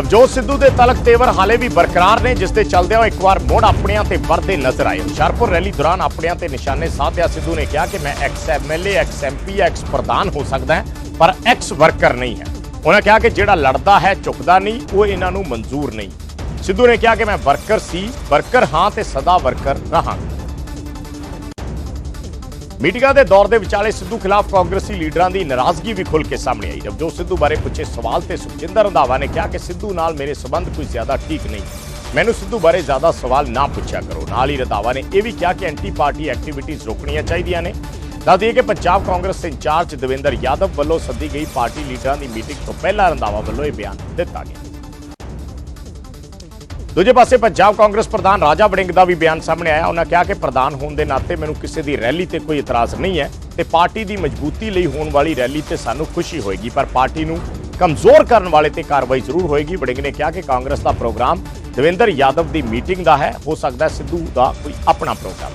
ਨਵਜੋਤ ਸਿੱਧੂ ਦੇ ਤਲਕ ਤੇਵਰ ਹਾਲੇ ਵੀ ਬਰਕਰਾਰ ਨੇ, ਜਿਸ ਦੇ ਚੱਲਦਿਆਂ ਉਹ ਇੱਕ ਵਾਰ ਮੁੜ ਆਪਣਿਆਂ ਤੇ ਵਰਦੇ ਨਜ਼ਰ ਆਏ। ਹੁਸ਼ਿਆਰਪੁਰ ਰੈਲੀ ਦੌਰਾਨ ਆਪਣਿਆਂ ਤੇ ਨਿਸ਼ਾਨੇ ਸਾਧਿਆ ਸਿੱਧੂ ਨੇ ਕਿਹਾ ਕਿ ਮੈਂ ex MLA ex MP ex ਪ੍ਰਧਾਨ ਹੋ ਸਕਦਾ ਹੈ, ਪਰ ਐਕਸ ਵਰਕਰ ਨਹੀਂ ਹੈ। ਉਹਨਾਂ ਕਿਹਾ ਕਿ ਜਿਹੜਾ ਲੜਦਾ ਹੈ ਝੁਕਦਾ ਨਹੀਂ, ਉਹ ਇਹਨਾਂ ਨੂੰ ਮਨਜ਼ੂਰ ਨਹੀਂ। ਸਿੱਧੂ ਨੇ ਕਿਹਾ ਕਿ ਮੈਂ ਵਰਕਰ ਸੀ, ਵਰਕਰ ਹਾਂ ਤੇ ਸਦਾ ਵਰਕਰ ਰਹਾਂਗਾ। ਮੀਟਿੰਗਾਂ ਦੇ ਦੌਰ ਦੇ ਵਿਚਾਲੇ ਸਿੱਧੂ ਖਿਲਾਫ ਕਾਂਗਰਸੀ ਲੀਡਰਾਂ ਦੀ ਨਾਰਾਜ਼ਗੀ ਵੀ ਖੁੱਲ ਕੇ ਸਾਹਮਣੇ ਆਈ। ਜਦ ਸਿੱਧੂ ਬਾਰੇ ਪੁੱਛੇ ਸਵਾਲ ਤੇ ਸੁਖਜਿੰਦਰ ਰੰਧਾਵਾ ਨੇ ਕਿਹਾ ਕਿ ਸਿੱਧੂ ਨਾਲ ਮੇਰੇ ਸਬੰਧ ਕੋਈ ਜ਼ਿਆਦਾ ਠੀਕ ਨਹੀਂ। ਮੈਨੂੰ ਸਿੱਧੂ ਬਾਰੇ ਜ਼ਿਆਦਾ ਸਵਾਲ ਨਾ ਪੁੱਛਿਆ ਕਰੋ। ਨਾਲ ਹੀ ਰੰਧਾਵਾ ਨੇ ਇਹ ਵੀ ਕਿਹਾ ਕਿ ਐਂਟੀ ਪਾਰਟੀ ਐਕਟੀਵਿਟੀਜ਼ ਰੋਕਣੀਆਂ ਚਾਹੀਦੀਆਂ ਨੇ। ਦੱਸ ਦਈਏ ਕਿ ਪੰਜਾਬ ਕਾਂਗਰਸ ਦੇ ਇੰਚਾਰਜ ਦਵਿੰਦਰ ਯਾਦਵ ਵੱਲੋਂ ਸੱਦੀ ਗਈ ਪਾਰਟੀ ਲੀਡਰਾਂ ਦੀ ਮੀਟਿੰਗ ਤੋਂ ਪਹਿਲਾਂ ਰੰਧਾਵਾ ਵੱਲੋਂ ਇਹ ਬਿਆਨ ਦਿੱਤਾ ਗਿਆ। ਦੂਜੇ ਪਾਸੇ ਪੰਜਾਬ ਕਾਂਗਰਸ ਪ੍ਰਧਾਨ ਰਾਜਾ ਵੜਿੰਗ ਦਾ ਵੀ ਬਿਆਨ ਸਾਹਮਣੇ ਆਇਆ। ਉਹਨਾਂ ਕਿਹਾ ਕਿ ਪ੍ਰਧਾਨ ਹੋਣ ਦੇ ਨਾਤੇ ਮੈਨੂੰ ਕਿਸੇ ਦੀ ਰੈਲੀ ਤੇ ਕੋਈ ਇਤਰਾਜ਼ ਨਹੀਂ ਹੈ ਤੇ ਪਾਰਟੀ ਦੀ ਮਜ਼ਬੂਤੀ ਲਈ ਹੋਣ ਵਾਲੀ ਰੈਲੀ ਤੇ ਸਾਨੂੰ ਖੁਸ਼ੀ ਹੋਏਗੀ, ਪਰ ਪਾਰਟੀ ਨੂੰ ਕਮਜ਼ੋਰ ਕਰਨ ਵਾਲੇ ਤੇ ਕਾਰਵਾਈ ਜ਼ਰੂਰ ਹੋਏਗੀ। ਵੜਿੰਗ ਨੇ ਕਿਹਾ ਕਿ ਕਾਂਗਰਸ ਦਾ ਪ੍ਰੋਗਰਾਮ ਦਵਿੰਦਰ ਯਾਦਵ ਦੀ ਮੀਟਿੰਗ ਦਾ ਹੈ। ਹੋ ਸਕਦਾ ਸਿੱਧੂ ਦਾ ਕੋਈ ਆਪਣਾ ਪ੍ਰੋਗਰਾਮ।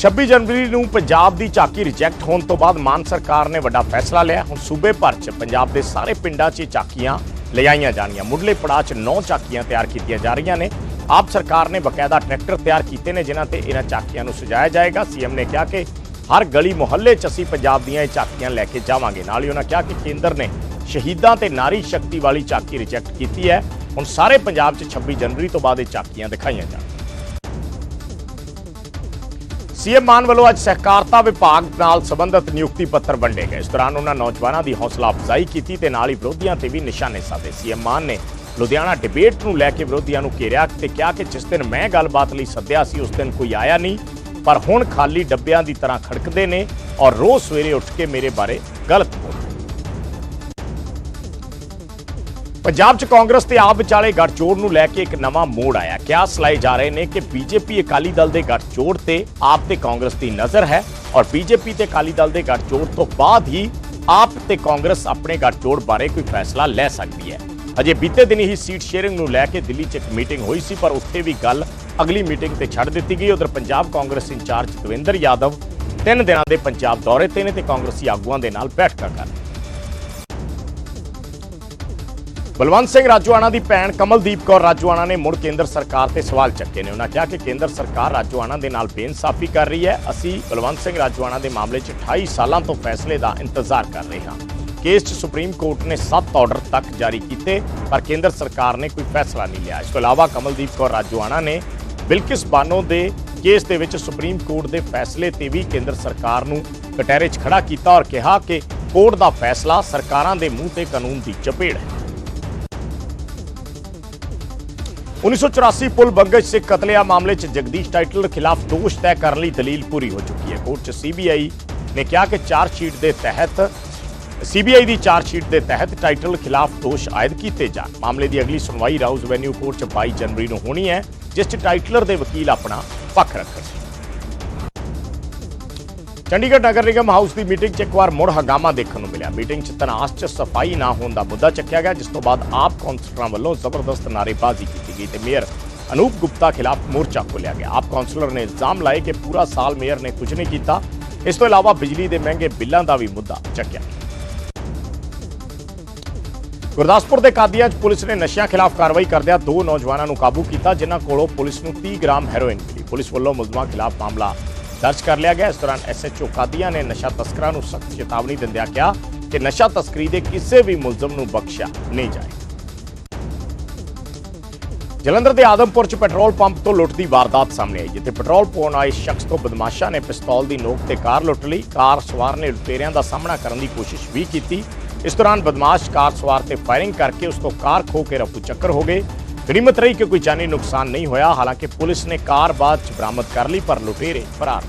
26 ਜਨਵਰੀ ਨੂੰ ਪੰਜਾਬ ਦੀ ਝਾਕੀ ਰਿਜੈਕਟ ਹੋਣ ਤੋਂ ਬਾਅਦ ਮਾਨ ਸਰਕਾਰ ਨੇ ਵੱਡਾ ਫੈਸਲਾ ਲਿਆ। ਹੁਣ ਸੂਬੇ ਭਰ 'ਚ ਪੰਜਾਬ ਦੇ ਸਾਰੇ ਪਿੰਡਾਂ 'ਚ ਇਹ ਝਾਕੀਆਂ ਲਿਆਈਆਂ ਜਾਣੀਆਂ ਮੁੱਢਲੇ ਪੜਾਅ 'ਚ 9 ਝਾਕੀਆਂ ਤਿਆਰ ਕੀਤੀਆਂ ਜਾ ਰਹੀਆਂ ਨੇ। ਆਪ ਸਰਕਾਰ ਨੇ ਬਕਾਇਦਾ ਟਰੈਕਟਰ ਤਿਆਰ ਕੀਤੇ ਨੇ, ਜਿਨ੍ਹਾਂ ਤੇ ਇਹਨਾਂ ਝਾਕੀਆਂ ਨੂੰ ਸਜਾਇਆ ਜਾਏਗਾ। ਸੀਐਮ ਨੇ ਕਿਹਾ ਕਿ ਹਰ ਗਲੀ ਮੁਹੱਲੇ 'ਚ ਅਸੀਂ ਪੰਜਾਬ ਦੀਆਂ ਇਹ ਝਾਕੀਆਂ ਲੈ ਕੇ ਜਾਵਾਂਗੇ। ਨਾਲ ਹੀ ਉਹਨਾਂ ਕਿਹਾ ਕਿ ਕੇਂਦਰ ਨੇ ਸ਼ਹੀਦਾਂ ਤੇ ਨਾਰੀ ਸ਼ਕਤੀ ਵਾਲੀ ਝਾਕੀ ਰਿਜੈਕਟ ਕੀਤੀ ਹੈ। ਹੁਣ ਸਾਰੇ ਪੰਜਾਬ 'ਚ 26 ਜਨਵਰੀ ਤੋਂ ਬਾਅਦ ਇਹ ਝਾਕੀਆਂ ਦਿਖਾਈਆਂ ਜਾਣ ਸੀਐਮ ਮਾਨ ਵੱਲੋਂ ਅੱਜ ਸਹਿਕਾਰਤਾ ਵਿਭਾਗ ਨਾਲ ਸੰਬੰਧਿਤ ਨਿਯੁਕਤੀ ਪੱਤਰ ਵੰਡੇ ਗਏ। ਇਸ ਦੌਰਾਨ ਉਹਨਾਂ ਨੌਜਵਾਨਾਂ ਦੀ ਹੌਸਲਾ ਅਫਜ਼ਾਈ ਕੀਤੀ ਤੇ ਨਾਲ ਹੀ ਵਿਰੋਧੀਆਂ ਤੇ ਵੀ ਨਿਸ਼ਾਨੇ ਸਾਧੇ। ਸੀਐਮ ਮਾਨ ਨੇ ਲੁਧਿਆਣਾ ਡਿਬੇਟ ਨੂੰ ਲੈ ਕੇ ਵਿਰੋਧੀਆਂ ਨੂੰ ਘੇਰਿਆ ਤੇ ਕਿਹਾ ਕਿ ਜਿਸ ਦਿਨ ਮੈਂ ਗੱਲਬਾਤ ਲਈ ਸੱਦਿਆ ਸੀ, ਉਸ ਦਿਨ ਕੋਈ ਆਇਆ ਨਹੀਂ, ਪਰ ਹੁਣ ਖਾਲੀ ਡੱਬਿਆਂ ਦੀ ਤਰ੍ਹਾਂ ਖੜਕਦੇ ਨੇ ਔਰ ਰੋਜ਼ ਸਵੇਰੇ ਉੱਠ ਕੇ ਮੇਰੇ ਬਾਰੇ ਗਲਤ ਬੋਲਦੇ ਪੰਜਾਬ 'ਚ ਕਾਂਗਰਸ ਤੇ ਆਪ ਵਿਚਾਲੇ ਗੱਠਜੋੜ ਨੂੰ ਲੈ ਕੇ ਇੱਕ ਨਵਾਂ ਮੋੜ ਆਇਆ। ਕਿਆਸ ਲਾਏ ਜਾ ਰਹੇ ਨੇ ਕਿ ਬੀਜੇਪੀ ਅਕਾਲੀ ਦਲ ਦੇ ਗੱਠਜੋੜ ਤੇ ਆਪ ਤੇ ਕਾਂਗਰਸ ਦੀ ਨਜ਼ਰ ਹੈ ਔਰ ਬੀਜੇਪੀ ਤੇ ਅਕਾਲੀ ਦਲ ਦੇ ਗੱਠਜੋੜ ਤੋਂ ਬਾਅਦ ਹੀ ਆਪ ਤੇ ਕਾਂਗਰਸ ਆਪਣੇ ਗੱਠਜੋੜ ਬਾਰੇ ਕੋਈ ਫੈਸਲਾ ਲੈ ਸਕਦੀ ਹੈ। ਅਜੇ ਬੀਤੇ ਦਿਨ ਹੀ ਸੀਟ ਸ਼ੇਅਰਿੰਗ ਨੂੰ ਲੈ ਕੇ ਦਿੱਲੀ 'ਚ ਇੱਕ ਮੀਟਿੰਗ ਹੋਈ ਸੀ, ਪਰ ਉੱਥੇ ਵੀ ਗੱਲ ਅਗਲੀ ਮੀਟਿੰਗ ਤੇ ਛੱਡ ਦਿੱਤੀ ਗਈ। ਉਧਰ ਪੰਜਾਬ ਕਾਂਗਰਸ ਇੰਚਾਰਜ ਦਵਿੰਦਰ ਯਾਦਵ ਤਿੰਨ ਦਿਨਾਂ ਦੇ ਪੰਜਾਬ ਦੌਰੇ ਤੇ ਨੇ ਤੇ ਕਾਂਗਰਸੀ ਆਗੂਆਂ ਦੇ ਨਾਲ ਬੈਠਕਾਂ ਕਰ ਬਲਵੰਤ ਸਿੰਘ ਰਾਜੂਆਣਾ ਦੀ ਭੈਣ ਕਮਲਦੀਪ ਕੌਰ ਰਾਜੂਆਣਾ ਨੇ ਮੁੜ ਕੇਂਦਰ ਸਰਕਾਰ ਤੇ ਸਵਾਲ ਚੱਕੇ ਨੇ। ਉਹਨਾਂ ਕਿਹਾ ਕਿ ਕੇਂਦਰ ਸਰਕਾਰ ਰਾਜੋਆਣਾ ਦੇ ਨਾਲ ਬੇਇਨਸਾਫੀ ਕਰ ਰਹੀ ਹੈ। ਅਸੀਂ ਬਲਵੰਤ ਸਿੰਘ ਰਾਜੂਆਣਾ ਦੇ ਮਾਮਲੇ 'ਚ 28 ਸਾਲਾਂ ਤੋਂ ਫੈਸਲੇ ਦਾ ਇੰਤਜ਼ਾਰ ਕਰ ਰਹੇ ਹਾਂ। ਕੇਸ 'ਚ ਸੁਪਰੀਮ ਕੋਰਟ ਨੇ 7 ਆਰਡਰ ਤੱਕ ਜਾਰੀ ਕੀਤੇ, ਪਰ ਕੇਂਦਰ ਸਰਕਾਰ ਨੇ ਕੋਈ ਫੈਸਲਾ ਨਹੀਂ ਲਿਆ। ਇਸ ਤੋਂ ਇਲਾਵਾ ਕਮਲਦੀਪ ਕੌਰ ਰਾਜੂਆਣਾ ਨੇ ਬਿਲਕਿਸ ਬਾਨੋ ਦੇ ਕੇਸ ਦੇ ਵਿੱਚ ਸੁਪਰੀਮ ਕੋਰਟ ਦੇ ਫੈਸਲੇ ਤੇ ਵੀ ਕੇਂਦਰ ਸਰਕਾਰ ਨੂੰ ਕਟਹਿਰੇ 'ਚ ਖੜਾ ਕੀਤਾ ਔਰ ਕਿਹਾ ਕਿ ਕੋਰਟ ਦਾ ਫੈਸਲਾ ਸਰਕਾਰਾਂ ਦੇ ਮੂੰਹ ਤੇ ਕਾਨੂੰਨ ਦੀ ਚਪੇੜ ਹੈ। 1984 ਪੁਲ ਬੰਗਜ ਸਿੱਖ ਕਤਲੇਆਮ ਮਾਮਲੇ 'ਚ ਜਗਦੀਸ਼ ਟਾਈਟਲਰ ਖਿਲਾਫ ਦੋਸ਼ ਤੈਅ ਕਰਨ ਲਈ ਦਲੀਲ ਪੂਰੀ ਹੋ ਚੁੱਕੀ ਹੈ। ਕੋਰਟ 'ਚ ਸੀਬੀਆਈ ਨੇ ਕਿਹਾ ਕਿ ਚਾਰਜ ਸ਼ੀਟ ਦੇ ਤਹਿਤ ਸੀਬੀਆਈ ਦੀ ਚਾਰਜ ਸ਼ੀਟ ਦੇ ਤਹਿਤ ਟਾਈਟਲ ਖਿਲਾਫ ਦੋਸ਼ ਆਇਦ ਕੀਤੇ ਜਾਣ। ਮਾਮਲੇ ਦੀ ਅਗਲੀ ਸੁਣਵਾਈ ਰਾਉਜ਼ ਵੈਨਿਊ ਕੋਰਟ 'ਚ 22 ਜਨਵਰੀ ਨੂੰ ਹੋਣੀ ਹੈ, ਜਿਸ 'ਚ ਟਾਈਟਲਰ ਦੇ ਵਕੀਲ ਆਪਣਾ ਪੱਖ ਰੱਖਣਗੇ। ਚੰਡੀਗੜ੍ਹ ਨਗਰ ਨਿਗਮ ਹਾਊਸ ਦੀ ਮੀਟਿੰਗ 'ਚ ਇੱਕ ਵਾਰ ਮੁੜ ਹੰਗਾਮਾ ਦੇਖਣ ਨੂੰ ਮਿਲਿਆ। ਮੀਟਿੰਗ 'ਚ ਤਨਾਸ 'ਚ ਸਫ਼ਾਈ ਨਾ ਹੋਣ ਦਾ ਮੁੱਦਾ ਚੱਕਿਆ ਗਿਆ, ਜਿਸ ਤੋਂ ਬਾਅਦ ਆਪ ਕੌਂਸਲਰਾਂ ਵੱਲੋਂ ਜ਼ਬਰਦਸਤ ਨਾਅਰੇਬਾਜ਼ੀ ਕੀਤੀ ਗਈ ਤੇ ਮੇਅਰ ਅਨੂਪ ਗੁਪਤਾ ਖਿਲਾਫ ਮੋਰਚਾ ਖੋਲ੍ਹਿਆ ਗਿਆ। ਆਪ ਕੌਂਸਲਰ ਨੇ ਇਲਜ਼ਾਮ ਲਾਏ ਕਿ ਪੂਰਾ ਸਾਲ ਮੇਅਰ ਨੇ ਕੁਝ ਨਹੀਂ ਕੀਤਾ। ਇਸ ਤੋਂ ਇਲਾਵਾ ਬਿਜਲੀ ਦੇ ਮਹਿੰਗੇ ਬਿੱਲਾਂ ਦਾ ਵੀ ਮੁੱਦਾ ਚੱਕਿਆ। ਗੁਰਦਾਸਪੁਰ ਦੇ ਕਾਦੀਆਂ 'ਚ ਪੁਲਿਸ ਨੇ ਨਸ਼ਿਆਂ ਖਿਲਾਫ ਕਾਰਵਾਈ ਕਰਦਿਆਂ ਦੋ ਨੌਜਵਾਨਾਂ ਨੂੰ ਕਾਬੂ ਕੀਤਾ, ਜਿਨ੍ਹਾਂ ਕੋਲੋਂ ਪੁਲਿਸ ਨੂੰ 30 ਗ੍ਰਾਮ ਹੈਰੋਇਨ ਮਿਲੀ। ਪੁਲਿਸ ਵੱਲੋਂ ਮੁਲਜ਼ਮਾਂ ਖਿਲਾਫ ਮਾਮਲਾ ਦਰਜ ਕਰ ਲਿਆ ਗਿਆ। ਇਸ ਦੌਰਾਨ ਐਸਐਚਓ ਕਾਦੀਆਂ ਨੇ ਨਸ਼ਾ ਤਸਕਰਾਂ ਨੂੰ ਸਖਤ ਚੇਤਾਵਨੀ ਦਿੰਦਿਆਂ ਕਿਹਾ ਕਿ ਨਸ਼ਾ ਤਸਕਰੀ ਦੇ ਕਿਸੇ ਵੀ ਮੁਲਜ਼ਮ ਨੂੰ ਬਖਸ਼ਿਆ ਨਹੀਂ ਜਾਏਗਾ। ਜਲੰਧਰ ਦੇ ਆਦਮਪੁਰ 'ਚ ਪੈਟਰੋਲ ਪੰਪ ਤੋਂ ਲੁੱਟ ਦੀ ਵਾਰਦਾਤ ਸਾਹਮਣੇ ਆਈ, ਜਿੱਥੇ ਪੈਟਰੋਲ ਪਾਉਣ ਆਏ ਸ਼ਖਸ ਤੋਂ ਬਦਮਾਸ਼ਾਂ ਨੇ ਪਿਸਤੌਲ ਦੀ ਨੋਕ ਤੇ ਕਾਰ ਲੁੱਟ ਲਈ। ਕਾਰ ਸਵਾਰ ਨੇ ਲੁਟੇਰਿਆਂ ਦਾ ਸਾਹਮਣਾ ਕਰਨ ਦੀ ਕੋਸ਼ਿਸ਼ ਵੀ ਕੀਤੀ। ਇਸ ਦੌਰਾਨ ਬਦਮਾਸ਼ ਕਾਰ ਸਵਾਰ ਤੇ ਫਾਇਰਿੰਗ ਕਰਕੇ ਉਸ ਤੋਂ ਕਾਰ ਖੋ ਕੇ ਰਫੂ ਚੱਕਰ ਹੋ ਗਏ। ਗਨੀਮਤ ਰਹੀ ਕਿ ਕੋਈ ਜਾਨੀ ਨੁਕਸਾਨ ਨਹੀਂ ਹੋਇਆ ਹਾਲਾਂਕਿ ਪੁਲਿਸ ਨੇ ਕਾਰ ਬਾਅਦ 'ਚ ਬਰਾਮਦ ਕਰ ਲਈ ਪਰ ਲੁਟੇਰੇ ਫਰਾਰ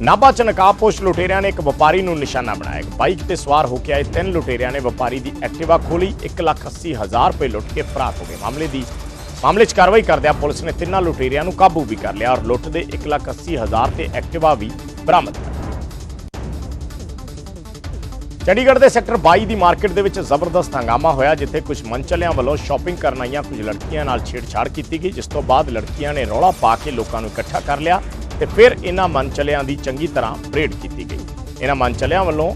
ਨਾਭਾ ਚ ਨਕਾਬਪੋਸ਼ ਲੁਟੇਰਿਆਂ ਨੇ ਇੱਕ ਵਪਾਰੀ ਨੂੰ ਨਿਸ਼ਾਨਾ ਬਣਾਇਆ। ਬਾਈਕ ਤੇ ਸਵਾਰ ਹੋ ਕੇ ਆਏ ਤਿੰਨ ਲੁਟੇਰਿਆਂ ਨੇ ਵਪਾਰੀ ਦੀ ਐਕਟਿਵਾ ਖੋਲੀ 1,80,000 ਰੁਪਏ ਲੁੱਟ ਕੇ ਫਰਾਰ ਹੋ ਗਏ। ਮਾਮਲੇ ਦੀ ਮਾਮਲੇ 'ਚ ਕਾਰਵਾਈ ਕਰਦਿਆਂ ਪੁਲਿਸ ਨੇ ਤਿੰਨਾਂ ਲੁਟੇਰਿਆਂ ਨੂੰ ਕਾਬੂ ਵੀ ਕਰ ਲਿਆ ਔਰ ਲੁੱਟ ਦੇ 1,80,000 ਤੇ ਐਕਟਿਵਾ ਵੀ ਬਰਾਮਦ ਕਰ ਚੰਡੀਗੜ੍ਹ ਦੇ ਸੈਕਟਰ 22 ਦੀ ਮਾਰਕੀਟ ਦੇ ਵਿੱਚ ਜ਼ਬਰਦਸਤ ਹੰਗਾਮਾ ਹੋਇਆ, ਜਿੱਥੇ ਕੁਝ ਮਨਚਲਿਆਂ ਵੱਲੋਂ ਸ਼ਾਪਿੰਗ ਕਰਨ ਆਈਆਂ ਕੁਝ ਲੜਕੀਆਂ ਨਾਲ ਛੇੜਛਾੜ ਕੀਤੀ ਗਈ, ਜਿਸ ਤੋਂ ਬਾਅਦ ਲੜਕੀਆਂ ਨੇ ਰੌਲਾ ਪਾ ਕੇ ਲੋਕਾਂ ਨੂੰ ਇਕੱਠਾ ਕਰ ਲਿਆ ਤੇ ਫਿਰ ਇਹਨਾਂ ਮਨਚਲਿਆਂ ਦੀ ਚੰਗੀ ਤਰ੍ਹਾਂ ਪਰੇਡ ਕੀਤੀ ਗਈ। ਇਹਨਾਂ ਮਨਚਲਿਆਂ ਵੱਲੋਂ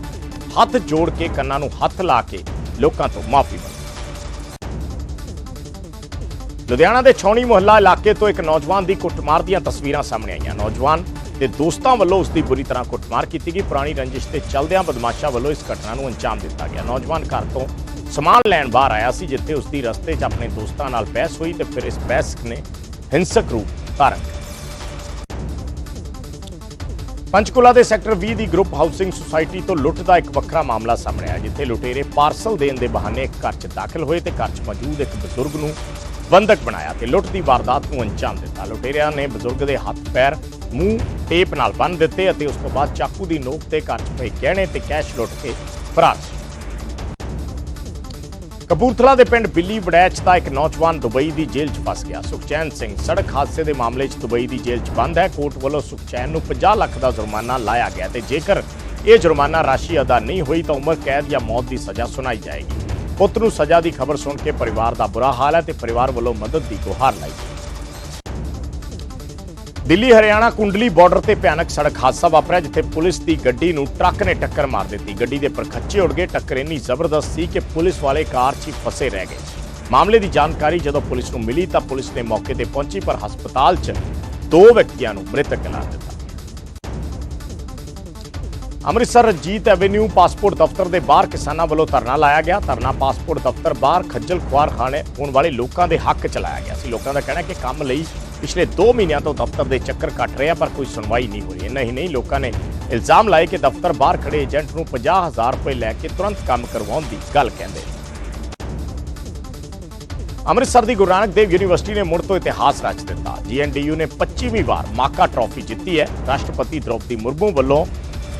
ਹੱਥ ਜੋੜ ਕੇ ਕੰਨਾਂ ਨੂੰ ਹੱਥ ਲਾ ਕੇ ਲੋਕਾਂ ਤੋਂ ਮਾਫੀ ਮੰਗੀ। ਲੁਧਿਆਣਾ ਦੇ ਛੌਣੀ ਮੁਹੱਲਾ ਇਲਾਕੇ ਤੋਂ ਇੱਕ ਨੌਜਵਾਨ ਦੀ ਕੁੱਟਮਾਰ ਦੀਆਂ ਤਸਵੀਰਾਂ ਸਾਹਮਣੇ ਆਈਆਂ। ਨੌਜਵਾਨ ਦੇ ਦੋਸਤਾਂ ਵੱਲੋਂ ਉਸ ਦੀ ਬੁਰੀ ਤਰ੍ਹਾਂ ਕੁੱਟਮਾਰ ਕੀਤੀ ਗਈ। ਪੁਰਾਣੀ ਰੰਜਿਸ਼ ਤੇ ਚਲਦਿਆਂ ਬਦਮਾਸ਼ਾਂ ਵੱਲੋਂ ਇਸ ਘਟਨਾ ਨੂੰ ਅੰਜਾਮ ਦਿੱਤਾ ਗਿਆ। ਨੌਜਵਾਨ ਘਰ ਤੋਂ ਸਮਾਨ ਲੈਣ ਬਾਹਰ ਆਇਆ ਸੀ, ਜਿੱਥੇ ਉਸ ਦੀ ਰਸਤੇ 'ਚ ਆਪਣੇ ਦੋਸਤਾਂ ਨਾਲ ਬਹਿਸ ਹੋਈ ਤੇ ਫਿਰ ਇਸ ਬਹਿਸ ਨੇ ਹਿੰਸਕ ਰੂਪ ਧਾਰਨ ਲਿਆ ਪੰਚਕੁਲਾ ਦੇ ਸੈਕਟਰ 20 ਦੀ ਗਰੁੱਪ ਹਾਊਸਿੰਗ ਸੁਸਾਇਟੀ ਤੋਂ ਲੁੱਟ ਦਾ ਇੱਕ ਵੱਖਰਾ ਮਾਮਲਾ ਸਾਹਮਣੇ ਆਇਆ, ਜਿੱਥੇ ਲੁਟੇਰੇ ਪਾਰਸਲ ਦੇਣ ਦੇ ਬਹਾਨੇ ਇੱਕ ਘਰ 'ਚ ਦਾਖਲ ਹੋਏ ਤੇ ਘਰ 'ਚ ਮੌਜੂਦ ਇੱਕ ਬਜ਼ੁਰਗ ਨੂੰ ਬੰਦਕ ਬਣਾਇਆ ਤੇ ਲੁੱਟ ਦੀ ਵਾਰਦਾਤ ਨੂੰ ਅੰਜਾਮ ਦਿੱਤਾ। ਲੁਟੇਰਿਆਂ ਨੇ ਬਜ਼ੁਰਗ ਦੇ ਹੱਥ, ਪੈਰ ਮੂੰਹ ਟੇਪ ਨਾਲ ਬੰਨ੍ਹ ਦਿੱਤੇ ਅਤੇ ਉਸ ਤੋਂ ਬਾਅਦ ਚਾਕੂ ਦੀ ਨੋਕ ਤੇ ਘਰ 'ਚ ਪਏ ਗਹਿਣੇ ਤੇ ਕੈਸ਼ ਲੁੱਟ ਕੇ ਫਰਾਰ ਕਪੂਰਥਲਾ ਦੇ ਪਿੰਡ ਬਿੱਲੀ ਵੜੈਚ ਦਾ ਇੱਕ ਨੌਜਵਾਨ ਦੁਬਈ ਦੀ ਜੇਲ੍ਹ 'ਚ ਫਸ ਗਿਆ। ਸੁਖਚੈਨ ਸਿੰਘ, ਸੜਕ ਹਾਦਸੇ ਦੇ ਮਾਮਲੇ 'ਚ ਦੁਬਈ ਦੀ ਜੇਲ੍ਹ 'ਚ ਬੰਦ ਹੈ। ਕੋਰਟ ਵੱਲੋਂ ਸੁਖਚੈਨ ਨੂੰ 50 ਲੱਖ ਦਾ ਜੁਰਮਾਨਾ ਲਾਇਆ ਗਿਆ ਤੇ ਜੇਕਰ ਇਹ ਜੁਰਮਾਨਾ ਰਾਸ਼ੀ ਅਦਾ ਨਹੀਂ ਹੋਈ ਤਾਂ ਉਮਰ, ਕੈਦ ਜਾਂ ਮੌਤ ਦੀ ਸਜ਼ਾ ਸੁਣਾਈ ਜਾਏਗੀ। ਪੁੱਤ ਨੂੰ ਸਜ਼ਾ ਦੀ ਖਬਰ ਸੁਣ ਕੇ ਪਰਿਵਾਰ ਦਾ ਬੁਰਾ ਹਾਲ ਹੈ ਤੇ ਪਰਿਵਾਰ ਵੱਲੋਂ ਮਦਦ ਦੀ ਗੁਹਾਰ ਲਾਈ ਗਈ। ਦਿੱਲੀ, ਹਰਿਆਣਾ ਕੁੰਡਲੀ ਬਾਰਡਰ ਤੇ ਭਿਆਨਕ ਸੜਕ ਹਾਦਸਾ ਵਾਪਰਿਆ, ਜਿੱਥੇ ਪੁਲਿਸ ਦੀ ਗੱਡੀ ਨੂੰ ਟਰੱਕ ਨੇ ਟੱਕਰ ਮਾਰ ਦਿੱਤੀ। ਗੱਡੀ ਦੇ ਪਰਖੱਚੇ ਉੱਡ ਗਏ, ਟੱਕਰ ਇੰਨੀ ਜ਼ਬਰਦਸਤ ਸੀ ਕਿ ਪੁਲਿਸ ਵਾਲੇ ਕਾਰ 'ਚ ਹੀ ਫਸੇ ਰਹਿ ਗਏ। ਮਾਮਲੇ ਦੀ ਜਾਣਕਾਰੀ ਜਦੋਂ ਪੁਲਿਸ ਨੂੰ ਮਿਲੀ ਤਾਂ ਪੁਲਿਸ ਨੇ ਮੌਕੇ ਤੇ ਪਹੁੰਚੀ, ਪਰ ਹਸਪਤਾਲ 'ਚ ਦੋ ਵਿਅਕਤੀਆਂ ਨੂੰ ਮ੍ਰਿਤਕ ਐਲਾਨ ਦਿੱਤਾ। ਅੰਮ੍ਰਿਤਸਰ ਰਣਜੀਤ ਐਵੇਨਿਊ ਪਾਸਪੋਰਟ ਦਫ਼ਤਰ ਦੇ ਬਾਹਰ ਕਿਸਾਨਾਂ ਵੱਲੋਂ ਧਰਨਾ ਲਾਇਆ ਗਿਆ। ਧਰਨਾ ਪਾਸਪੋਰਟ ਦਫ਼ਤਰ ਬਾਹਰ ਖੱਜਲ ਖੁਆਰ ਖਾਣੇ ਹੋਣ ਵਾਲੇ ਲੋਕਾਂ ਦੇ ਹੱਕ ਚ ਲਾਇਆ ਗਿਆ ਸੀ। ਲੋਕਾਂ ਦਾ ਕਹਿਣਾ ਕਿ ਕੰਮ ਲਈ ਪਿਛਲੇ 2 ਮਹੀਨਿਆਂ ਤੋਂ ਦਫ਼ਤਰ ਦੇ ਚੱਕਰ ਕੱਟ ਰਿਹਾ ਪਰ ਕੋਈ ਸੁਣਵਾਈ ਨਹੀਂ ਹੋ ਰਹੀ। ਇੰਨਾ ਹੀ ਨਹੀਂ, ਲੋਕਾਂ ਨੇ ਇਲਜ਼ਾਮ ਲਾਏ ਕਿ ਦਫ਼ਤਰ ਬਾਹਰ ਖੜੇ ਏਜੰਟ ਨੂੰ 50000 ਰੁਪਏ ਲੈ ਕੇ ਤੁਰੰਤ ਕੰਮ ਕਰਵਾਉਣ ਦੀ ਗੱਲ ਕਹਿੰਦੇ। ਅੰਮ੍ਰਿਤਸਰ ਦੀ ਗੁਰੂ ਨਾਨਕ ਦੇਵ ਯੂਨੀਵਰਸਿਟੀ ਨੇ ਮੁੜ ਤੋਂ ਇਤਿਹਾਸ ਰਚ ਦਿੱਤਾ। ਜੀਐਨਡੀਯੂ ਨੇ 25ਵੀਂ ਵਾਰ ਮਾਕਾ ਟਰਾਫੀ ਜਿੱਤੀ ਹੈ। ਰਾਸ਼ਟਰਪਤੀ ਦ੍ਰੋਪਦੀ ਮੁਰਮੂ ਵੱਲੋਂ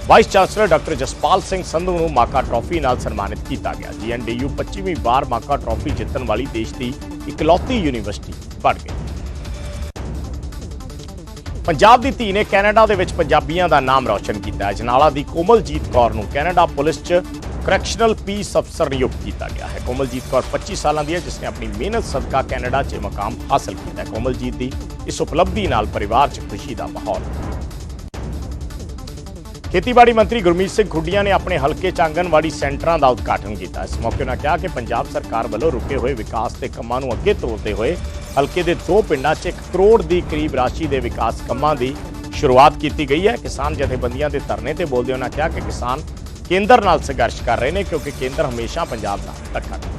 vice chancellor doctor Jaspal Singh Sandhu ਨੂੰ ਮਾਕਾ ਟਰਾਫੀ ਨਾਲ ਸਨਮਾਨਿਤ ਕੀਤਾ ਗਿਆ। ਜੀਐਨਡੀਯੂ 25ਵੀਂ ਵਾਰ ਮਾਕਾ ਟਰਾਫੀ ਜਿੱਤਣ ਵਾਲੀ ਦੇਸ਼ ਦੀ ਇਕਲੌਤੀ ਯੂਨੀਵਰਸਿਟੀ ਬਣ ਗਈ। ਪੰਜਾਬ ਦੀ ਧੀ ਨੇ ਕੈਨੇਡਾ ਦੇ ਵਿੱਚ ਪੰਜਾਬੀਆਂ ਦਾ ਨਾਮ ਰੌਸ਼ਨ ਕੀਤਾ ਜਨਾਲਾ ਦੀ ਕੋਮਲਜੀਤ ਕੌਰ ਨੂੰ ਕੈਨੇਡਾ ਪੁਲਿਸ 'ਚ ਕਰੈਕਸ਼ਨਲ ਪੀਸ ਅਫਸਰ ਨਿਯੁਕਤ ਕੀਤਾ ਗਿਆ ਹੈ। ਕੋਮਲਜੀਤ ਕੌਰ 25 ਸਾਲਾਂ ਦੀ ਹੈ ਜਿਸ ਨੇ ਆਪਣੀ ਮਿਹਨਤ ਸਦਕਾ ਕੈਨੇਡਾ 'ਚ ਇਹ ਮਕਾਮ ਹਾਸਲ ਕੀਤਾ ਹੈ। ਕੋਮਲਜੀਤ ਦੀ ਇਸ ਉਪਲਬਧੀ ਨਾਲ ਪਰਿਵਾਰ 'ਚ ਖੁਸ਼ੀ ਦਾ ਮਾਹੌਲ ਹੈ ਖੇਤੀਬਾੜੀ ਮੰਤਰੀ ਗੁਰਮੀਤ ਸਿੰਘ ਖੁੱਡੀਆਂ ਨੇ ਆਪਣੇ ਹਲਕੇ ਚ ਆਂਗਨਵਾੜੀ ਸੈਂਟਰਾਂ ਦਾ ਉਦਘਾਟਨ ਕੀਤਾ। ਇਸ ਮੌਕੇ ਉਹਨਾਂ ਕਿਹਾ ਕਿ ਪੰਜਾਬ ਸਰਕਾਰ ਵੱਲੋਂ ਰੁਕੇ ਹੋਏ ਵਿਕਾਸ ਦੇ ਕੰਮਾਂ ਨੂੰ ਅੱਗੇ ਤੋਰਦੇ ਹੋਏ ਹਲਕੇ ਦੇ ਦੋ ਪਿੰਡਾਂ 'ਚ 1 ਕਰੋੜ ਦੀ ਕਰੀਬ ਰਾਸ਼ੀ ਦੇ ਵਿਕਾਸ ਕੰਮਾਂ ਦੀ ਸ਼ੁਰੂਆਤ ਕੀਤੀ ਗਈ ਹੈ। ਕਿਸਾਨ ਜਥੇਬੰਦੀਆਂ ਦੇ ਧਰਨੇ ਤੇ ਬੋਲਦੇ ਉਹਨਾਂ ਕਿਹਾ ਕਿ ਕਿਸਾਨ ਕੇਂਦਰ ਨਾਲ ਸੰਘਰਸ਼ ਕਰ ਰਹੇ ਨੇ ਕਿਉਂਕਿ ਕੇਂਦਰ ਹਮੇਸ਼ਾ ਪੰਜਾਬ ਦਾ ਧੱਕਾ ਕਰਦਾ